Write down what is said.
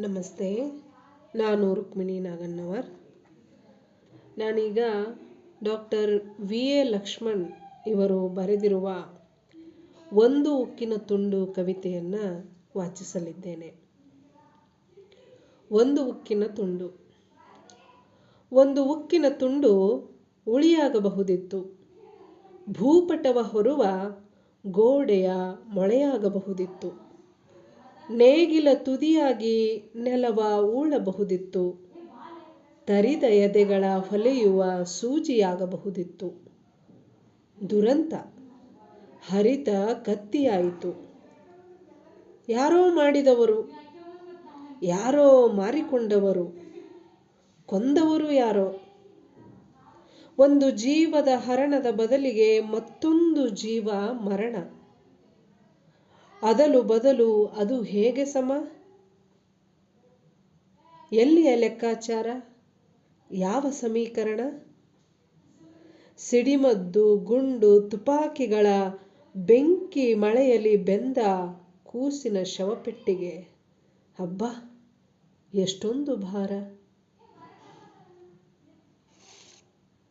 ನಮಸ್ತೆ, ನಾನು ರುಕ್ಮಿಣಿ ನಾಗಣ್ಣವರ್. ನಾನೀಗ ಡಾಕ್ಟರ್ ವಿ ಎ ಲಕ್ಷ್ಮಣ್ ಇವರು ಬರೆದಿರುವ ಒಂದು ಉಕ್ಕಿನ ತುಂಡು ಕವಿತೆಯನ್ನು ವಾಚಿಸಲಿದ್ದೇನೆ. ಒಂದು ಉಕ್ಕಿನ ತುಂಡು. ಒಂದು ಉಕ್ಕಿನ ತುಂಡು ಉಳಿಯಾಗಬಹುದಿತ್ತು. ಭೂಪಟವ ಹೊರುವ ಗೋಡೆಯ ಮೊಳೆಯಾಗಬಹುದಿತ್ತು. ನೇಗಿಲ ತುದಿಯಾಗಿ ನೆಲವ ಊಳಬಹುದಿತ್ತು ತರಿದ ಎದೆಗಳ ಹೊಲೆಯುವ ಸೂಜಿಯಾಗಬಹುದಿತ್ತು. ದುರಂತ. ಹರಿತ ಕತ್ತಿಯಾಯಿತು. ಯಾರೋ ಮಾಡಿದವರು. ಯಾರೋ ಮಾರಿಕೊಂಡವರು. ಕೊಂದವರು ಯಾರೋ. ಒಂದು ಜೀವದ ಹರಣದ ಬದಲಿಗೆ ಮತ್ತೊಂದು ಜೀವ ಮರಣ. ಅದಲು ಬದಲು ಅದು ಹೇಗೆ ಸಮ? ಎಲ್ಲಿಯ ಲೆಕ್ಕಾಚಾರ? ಯಾವ ಸಮೀಕರಣ? ಸಿಡಿಮದ್ದು, ಗುಂಡು, ತುಪಾಕಿಗಳ ಬೆಂಕಿ ಮಳೆಯಲ್ಲಿ ಬೆಂದ ಕೂಸಿನ ಶವಪೆಟ್ಟಿಗೆ. ಹಬ್ಬ ಎಷ್ಟೊಂದು ಭಾರ.